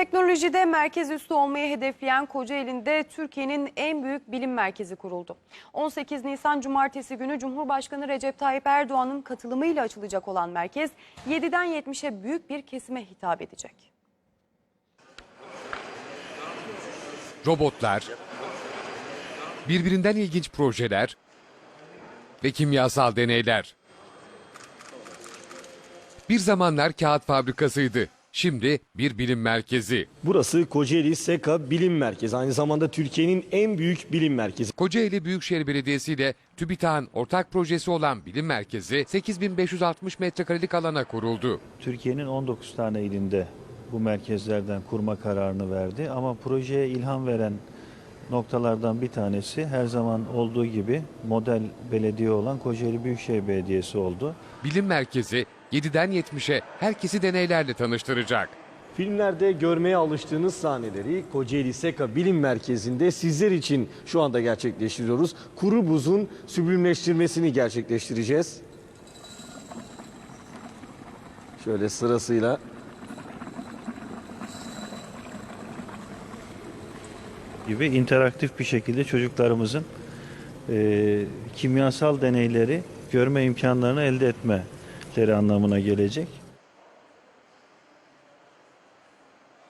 Teknolojide merkez üstü olmayı hedefleyen Kocaeli'nde Türkiye'nin en büyük bilim merkezi kuruldu. 18 Nisan Cumartesi günü Cumhurbaşkanı Recep Tayyip Erdoğan'ın katılımıyla açılacak olan merkez 7'den 70'e büyük bir kesime hitap edecek. robotlar, birbirinden ilginç projeler ve kimyasal deneyler. Bir zamanlar kağıt fabrikasıydı. Şimdi bir bilim merkezi. Burası Kocaeli SEKA Bilim Merkezi. Aynı zamanda Türkiye'nin en büyük bilim merkezi. Kocaeli Büyükşehir Belediyesi ile TÜBİTAK'ın ortak projesi olan bilim merkezi 8560 metrekarelik alana kuruldu. Türkiye'nin 19 tane ilinde bu merkezlerden kurma kararını verdi. Ama projeye ilham veren noktalardan bir tanesi her zaman olduğu gibi model belediye olan Kocaeli Büyükşehir Belediyesi oldu. Bilim merkezi 7'den 70'e herkesi deneylerle tanıştıracak. Filmlerde görmeye alıştığınız sahneleri Kocaeli SEKA Bilim Merkezi'nde sizler için şu anda gerçekleştiriyoruz. Kuru buzun süblimleştirmesini gerçekleştireceğiz. Şöyle sırasıyla gibi interaktif bir şekilde çocuklarımızın eee, kimyasal deneyleri görme imkanlarını elde etmeleri anlamına gelecek.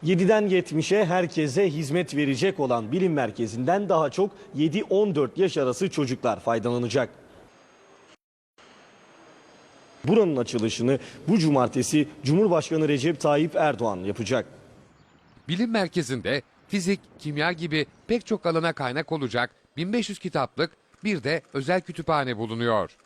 7'den 70'e herkese hizmet verecek olan bilim merkezinden daha çok 7-14 yaş arası çocuklar faydalanacak. Buranın açılışını bu cumartesi Cumhurbaşkanı Recep Tayyip Erdoğan yapacak. Bilim merkezinde fizik, kimya gibi pek çok alana kaynak olacak 1500 kitaplık bir de özel kütüphane bulunuyor.